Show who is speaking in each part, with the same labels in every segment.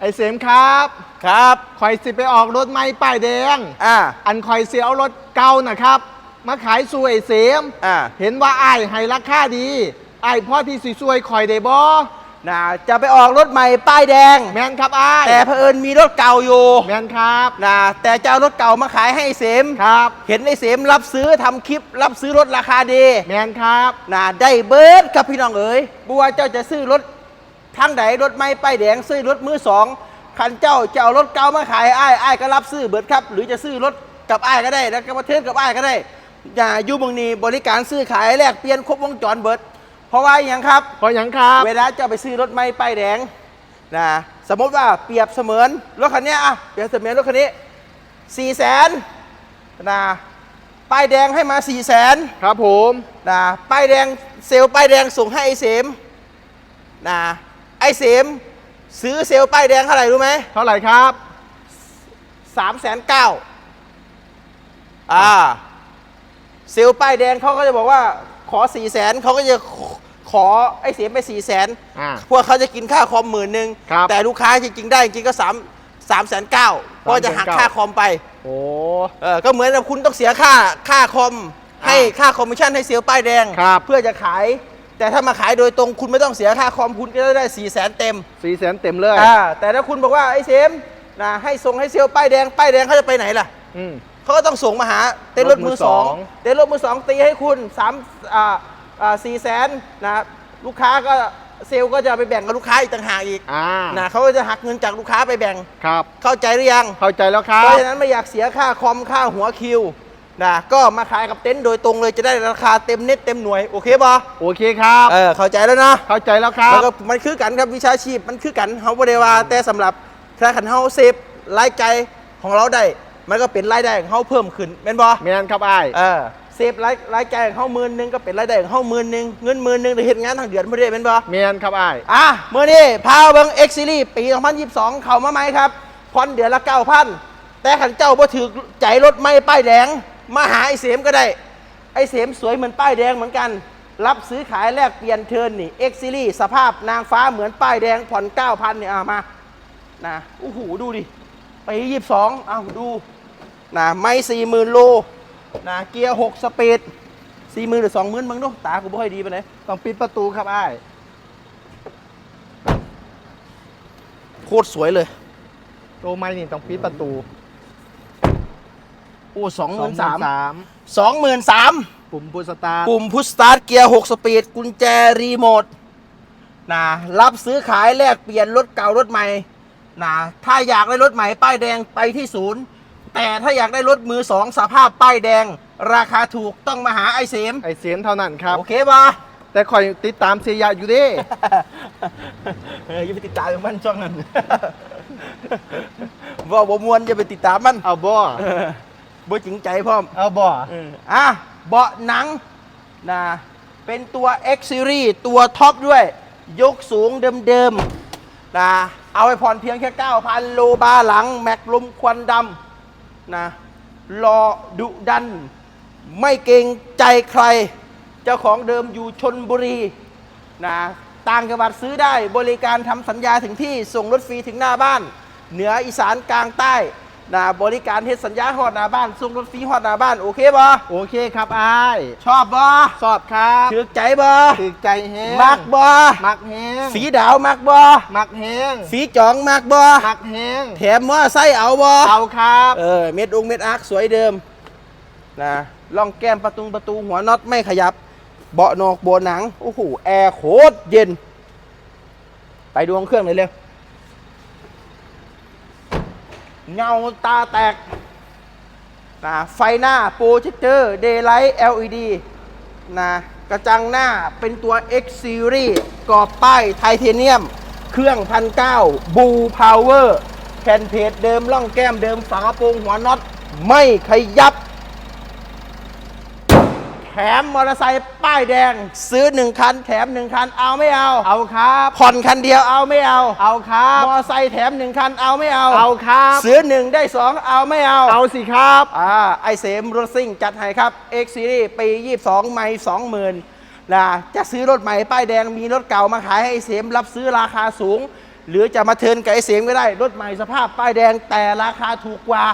Speaker 1: ไอเสมครับ
Speaker 2: ครับ
Speaker 1: คอยสิไปออกรถใหม่ป้ายแดง
Speaker 2: อ่า
Speaker 1: อันคอยเสียเอารถเก่านะครับ มาขายสู่ไอเสม
Speaker 2: อ่า
Speaker 1: เห็นว่าไอ้ายให้ราคาดีไอ้ายพ่อที่สิช่วยคอยได้บ่
Speaker 2: นะจะไปออกรถใหม่ป้ายแดง
Speaker 1: แมนครับไอ้าย
Speaker 2: แต่เผอิญมีรถเก่าอยู่
Speaker 1: แมนครับ
Speaker 2: นะแต่จะเอารถเก่ามาขายให้ไอ้เสม
Speaker 1: ครับ
Speaker 2: เห็นไอ้เสมรับซื้อทำคลิป รับซื้อรถราคาดี
Speaker 1: แมนครับ
Speaker 2: นะได้เบิร์ดครับพี่น้องเอ๋ยบัวาเจ้าจะซื้อรถ ทางไหนรถไม่ป้ายแดงซื้อรถมือสองคันเจ้าจะเอารถเก่ามาขายอ้ายอ้ายก็รับซื้อเบิร์ดครับ หรือจะซื้อรถกับอ้ายก็ได้ แล้วก็มาเทิร์นกับอ้ายก็ได้ อย่าอยู่เมืองนี้บริการซื้อขายแลกเปลี่ยนครบวงจรเบิร์ดเพราะว่าอย่างครับ
Speaker 1: พออย่างครับ
Speaker 2: เวลาเจ้าไปซื้อรถไม่ป้ายแดงนะสมมติว่าเปรียบเสมือนรถคันเนี้ยอะเปรียบเสมือนรถคันนี้สี่แสนนะป้ายแดงให้มาสี่แสน
Speaker 1: ครับผม
Speaker 2: นะป้ายแดงเซลล์ป้ายแดงส่งให้ไอเสมนะไอ เสมซื้อเซลล์ป้ายแดงเท่าไหร่รู้ไหม
Speaker 1: เท่าไหร่ครับ
Speaker 2: สามแสนเก้าอ่า เซลล์ป้ายแดงเขาก็จะบอกว่าขอสี่แสนเขาก็จะขอไอเสมไปสี่แสน
Speaker 1: อ่า
Speaker 2: พวกเขาจะกินค่าคอมหมื่นหนึ่ง
Speaker 1: ครับ
Speaker 2: แต่ลูกค้าจริงๆได้จริงๆก็สามสามแสนเก้าเพราะจะหักค่าคอมไป
Speaker 1: โอ้
Speaker 2: เออก็เหมือนกับคุณต้องเสียค่าค่าคอม ให้
Speaker 1: อ่า
Speaker 2: ค่าคอมมิชชั่นให้เซลล์ป้ายแดง
Speaker 1: ครับ
Speaker 2: เพื่อจะขาย แต่ถ้ามาขายโดยตรงคุณไม่ต้องเสียค่าคอมคุณก็ได้4ี่แสนเต็ม
Speaker 1: สี่แสนเต็มเลย
Speaker 2: อ่าแต่ถ้าคุณบอกว่าไอ้เซมนะให้ส่งให้เซลล์ป้ายแดงป้ายแดงเขาจะไปไหนล่ะ
Speaker 1: อืม
Speaker 2: เขาก็ต้องส่งมาหาเต้นรถมือสอง
Speaker 1: รถมือสอง
Speaker 2: เต้นรถมือสองตีให้คุณสามอ่าอ่าสี่แสนนะลูกค้าก็เซลล์ก็จะไปแบ่งกับลูกค้าอีกต่างหากอีก
Speaker 1: อ่า
Speaker 2: นะเขาก็จะหักเงินจากลูกค้าไปแบ่ง
Speaker 1: ครับ
Speaker 2: เข้าใจหรือยัง
Speaker 1: เข้าใจแล้วครั
Speaker 2: เพ
Speaker 1: บ
Speaker 2: ราะฉะนั้นไม่อยากเสียค่าคอมค่าหัวคิว นะก็มาขายกับเต็นท์โดยตรงเลยจะได้ราคาเต็มเน็ตเต็มหน่วยโอเคป่ะ
Speaker 1: โอเคครับ
Speaker 2: เออเข้าใจแล้วเนาะ
Speaker 1: เข้าใจแล้วครั
Speaker 2: แล้ว
Speaker 1: บ
Speaker 2: ก็มันคือกันครับวิชาชีพมันคือกันเฮาบ่ได้ว่าแต่สำหรับถ้าขันเฮาเซฟรายจ่ายของเราได้มันก็เป็นรายได้ของเฮาเพิ่มขึ้นเป็นบ่
Speaker 1: แมนครับไอ้าย
Speaker 2: เออเซฟรายรายจ่ายของเฮาหมื่นหนึงก็เป็นรายได้ของเฮาหมื่นหนึงเงินหมื่นหนึงได้เฮ็ดงานทางเดือนบ่ได้เป็นบ่
Speaker 1: แมนครับไอ้าย
Speaker 2: อะเมื่อนี้พาเบิง X Series ปี 2022 เข้ามาไหมครับผ่อนเดือนละ9,000แต่ขันเจ้าบ่ถือใจรถไม่ป้ายแดง มาหาไอ้เสมก็ได้ ไอ้เสมสวยเหมือนป้ายแดงเหมือนกัน รับซื้อขายแลกเปลี่ยนเทินนี่ X Series สภาพนางฟ้าเหมือนป้ายแดงผ่อน9,000เนี่ยเอามานะโอ้โหดูดิ ไป22เอาดูนะไม่40,000โลนะเกียร์6สปีด40,000หรือ20,000มึงดูตากูบ่ค่อยดีไปไหน
Speaker 1: ต้องปิดประตูครับไอ้
Speaker 2: โคตรสวยเลย
Speaker 1: โตไม่นี่ต้องปิดประตู
Speaker 2: โอ้สองหมื่นสาม
Speaker 1: สาม
Speaker 2: สองหมื่นสาม
Speaker 1: ปุ่มพุชสตาร์ท
Speaker 2: ปุ่มพุชสตาร์ทเกียร์6สปีด กุญแจรีโมทนะรับซื้อขายแลกเปลี่ยนรถเก่ารถใหม่นะถ้าอยากได้รถใหม่ป้ายแดงไปที่ศูนย์ แต่ถ้าอยากได้รถมือสองสภาพป้ายแดง ราคาถูกต้องมาหาไอเสม
Speaker 1: ไอเสียมเท่านั้นครับ
Speaker 2: โอเคปะ
Speaker 1: แต่คอยติดตามเสียยาอยู่เดิ
Speaker 2: เอออย่าไปติดตามมันช่องนั้น ว่าบ่มวนอย่าไปติดตามมัน
Speaker 1: เอาบ่
Speaker 2: เออ บ่จริงใจพร้อม
Speaker 1: เอาบ่
Speaker 2: เอออะเบาะหนังนะเป็นตัว X Series ตัวท็อปด้วย ยกสูงเดิมๆนะเอาไปผ่อนเพียงแค่ 9,000 โลบาร์หลัง แม็กลมควันดำนะรอดุดัน ไม่เกรงใจใคร เจ้าของเดิมอยู่ชนบุรีนะต่างจังหวัดซื้อได้บริการทำสัญญาถึงที่ส่งรถฟรีถึงหน้าบ้าน เหนืออีสานกลางใต้ นะบริการเฮ็ดสัญญาฮอดหน้าบ้านส่งรถฟรีฮอดหน้าบ้าน โอเคบ่
Speaker 1: โอเคครับไอ้าย
Speaker 2: ชอบบ่
Speaker 1: สอบครับ
Speaker 2: ถือใจบ่
Speaker 1: ถือใจแห้ง
Speaker 2: มักบ่
Speaker 1: มักแห้ง
Speaker 2: ฝีดาวมักบ่
Speaker 1: มักแห้ง
Speaker 2: ฝีจองมักบ่
Speaker 1: มักแห้ง
Speaker 2: แถมมอไซค์เอาบ่
Speaker 1: เอาครับ
Speaker 2: เออเม็ดองเม็ดอาร์คสวยเดิมนะล่องแก้มประตูประตูหัวน็อตไม่ขยับ เบาะนอกโบหนังโอ้โหแอร์โคตรเย็น ไปดวงเครื่องเลยเร็ว เงาตาแตกนะไฟหน้าโปรเจคเตอร์เดย์ไลท์ LED นะกระจังหน้าเป็นตัว X Series กรอบป้ายไทเทเนียม เครื่องพันเก้าบูพาวเวอร์แผ่นเพจเดิมล่องแก้มเดิมฝากระโปรงหัวน็อต ไม่ขยับ มมอเตอร์ไซค์ป้ายแดง ซื้อหนึ่งคัน แถมหนึ่งคันเอาไม่เอา
Speaker 1: เอาครับ
Speaker 2: ผ่อนคันเดียวเอาไม่เอา
Speaker 1: เอาครับ
Speaker 2: มอไซค์แถมหนึ่งคันเอาไม่เอา
Speaker 1: เอาครับ
Speaker 2: ซื้อหนึ่งได้สองเอาไม่เอา
Speaker 1: เอาสิครับ
Speaker 2: อ่าไอเสมรถซิ่งจัดให้ครับ X Series ปี 22 ไม่ 20,000นะจะซื้อรถใหม่ป้ายแดงมีรถเก่ามาขายให้ไอเสมรับซื้อราคาสูง หรือจะมาเทิร์นกับไอเสียมก็ได้รถใหม่สภาพป้ายแดงแต่ราคาถูกกว่า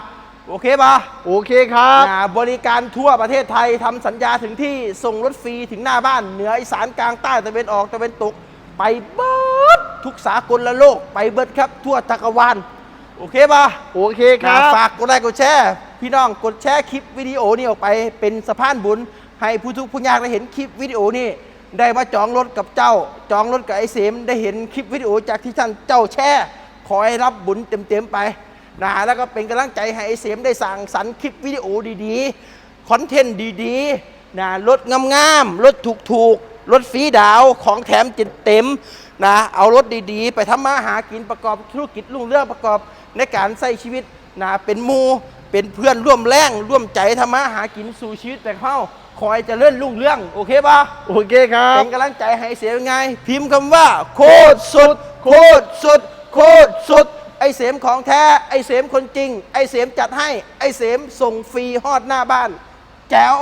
Speaker 2: โอเคปะ
Speaker 1: โอเคครับ
Speaker 2: อ่าบริการทั่วประเทศไทยทำสัญญาถึงที่ส่งรถฟรีถึงหน้าบ้าน เหนืออีสานกลางใต้ตะเวนออกตะเวนตก ไปเบิดทุกสากลละโลก ไปเบิดครับทั่วจักรวาลโอเคปะ
Speaker 1: โอเคครับ
Speaker 2: ฝากกดไลค์กดแชร์พี่น้องกดแชร์คลิปวิดีโอนี้ออกไปเป็นสะพานบุญ ให้ผู้ทุกข์ผู้ยากได้เห็นคลิปวิดีโอนี้ ได้มาจองรถกับเจ้า จองรถกับไอ้เสมได้เห็นคลิปวิดีโอจากที่ท่านเจ้าแชร์ขอให้รับบุญเต็มๆไป นะฮะแล้วก็เป็นกำลังใจให้ไอ้เสมได้สั่งสรรค์คลิปวิดีโอดีๆ คอนเทนต์ดีๆนะรถงามๆรถถูกๆรถฟรีดาวของแถมจิตเต็มนะเอารถดีๆ ไปทำมาหากินประกอบธุรกิจรุ่งเรืองประกอบในการใช้ชีวิตนะเป็นหมูเป็นเพื่อนร่วมแรงร่วมใจทำมาหากินสู่ชีวิตแต่เข้าคอยเจะเลื่อนรุ่งเรื่อง โอเคปะ
Speaker 1: โอเคครับ
Speaker 2: เป็นกำลังใจให้เสียยังไง พิมพ์คำว่า โคตรสุด โคตรสุด โคตรสุดไอเสมของแท้ ไอเสมคนจริง ไอเสมจัดให้ ไอเสมส่งฟรีฮอดหน้าบ้าน แจ๋ว